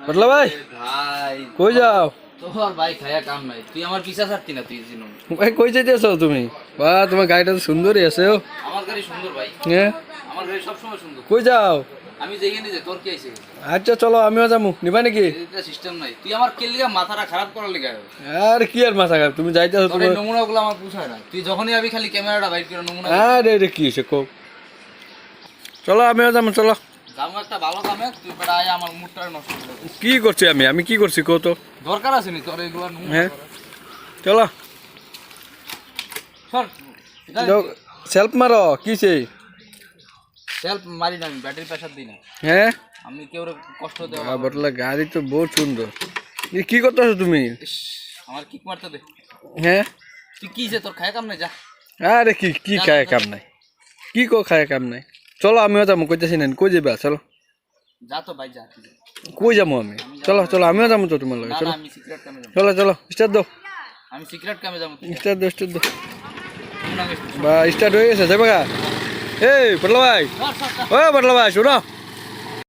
বটলা ভাই কই যাও তোর ভাই খায়া কাম নাই তুই আমার পিছা ছাড়তি না তুই জিনো ভাই কই যাইতেছ তুমি বা তোমার গাড়িটা তো সুন্দরই আছে ও আমার গাড়ি সুন্দর ভাই হ্যাঁ আমার গাড়ি সবসময় সুন্দর কই যাও আমি যেখানে যে তোর কি আইছে আচ্ছা চলো আমিও যাব নিবা নাকি এটা সিস্টেম নাই তুই আমার কে লিগা মাথাটা খারাপ করার লিগা আর কি আর মাথা খারাপ তুমি যাইতেছো তুমি এই নমুনাগুলো আমার পুষায় না তুই যখনই আবি খালি ক্যামেরাটা বাইর করে নমুনা আরে রে কি হয়েছে কো চলো আমিও যাব চলো একটা কি করছি আমি? আমি কি করছি? কো তো। দরকার আছে নি তোর এগুলো হ্যাঁ। চলো। সেলফ মারো কি সেই? সেলফ মারি না আমি ব্যাটারি প্রেসার দিই না। হ্যাঁ? আমি কেউ কষ্ট আ, বটলা গাড়ি তো বহুত সুন্দর। কি করতেছো তুমি? আমার কিক মারতে দে। হ্যাঁ? তুই কি যে তোর খায় কাম নাই যা। আরে কি কি খায় কাম নাই? কি কো খায় কাম নাই? চলো আমিও যাব কইতেছি না কই যাবা চলো। যা তো ভাই যা কই যাব আমি? চলো চলো আমিও যাব তো তোমার লাগে চলো। চলো চলো স্টার্ট দাও। আমি সিক্রেট কামে যাব স্টার্ট দাও স্টার্ট দাও। বা স্টার্ট হয়ে গেছে যাবে গা এই পটলা ভাই। ও পটলা ভাই শোনো।